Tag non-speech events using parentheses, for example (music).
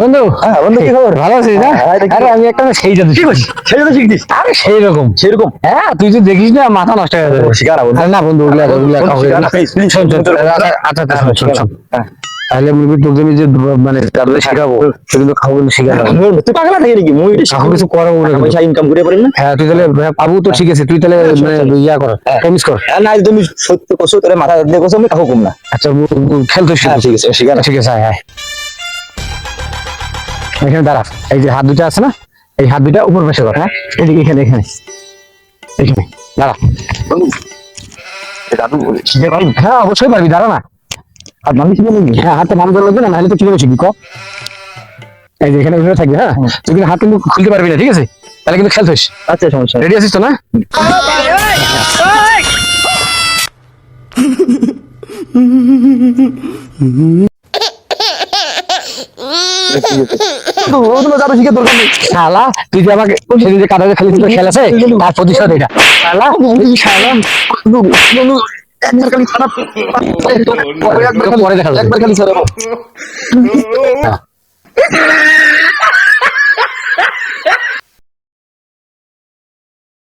বন্ধু হ্যাঁ, বন্ধু, কি খবর? ভালো আছিস না হ্যাঁ, তো আরে আমি একটা সেই জাদু সেই শিখছিস? আরে সেই রকম সেরকম হ্যাঁ তুই দেখিস না মাথা নষ্ট হয়ে যাবে। বন্ধু। না বন্ধু ওগুলা ওগুলা শিখা আচ্ছা, আচ্ছা, আচ্ছা, শোন, শোন, শোন। হ্যাঁ। তাহলে মুরগি তোকে আমি যে মানে শেখাবো কিন্তু খাব শেখাবো তুই পাগলা থাকে নাকি? মুই এখন কিছু করাবো না পয়সা ইনকাম করে পারেন না? হ্যাঁ তুই তাহলে হ্যাঁ, পাবো তো ঠিক আছে তুই তাহলে মানে ইয়া কর প্রমিস কর। না তুমি সত্য কষো তোর মাথা দিয়ে কষো আমি কাকু কম না। আচ্ছা খেলতে হ্যাঁ, ঠিক আছে, শিখা। ঠিক আছে হ্যাঁ হ্যাঁ এখানে দাঁড়া এই যে হাত দুটা আছে না এই হাত দুটা উপর পাশে কর হ্যাঁ? এদিকে এখানে এখানে এখানে দাঁড়া। হ্যাঁ অবশ্যই পারবি দাঁড়া না। আর মানুষ হ্যাঁ নাম ধরে লাগবে না নাহলে তো কীভাবে শিখবি ক? এই যে এখানে ওইভাবে থাকবে হ্যাঁ? তুই কিন্তু হাত কিন্তু খুলতে পারবি না ঠিক আছে? তাহলে কিন্তু খেলতে হইস। আচ্ছা সমস্যা রেডি আছিস তো না? (laughs) তো ও তোমার শিখে দরকার নেই। শালা তুই যে আমাকে সেদিন যে কাদাতে খেলেছিস খেল আছে তার প্রতিশোধ এটা। শালা। শালা। বন্ধু, বন্ধু, একবার খালি খারাপ পরে দেখা একবার খালি স্যার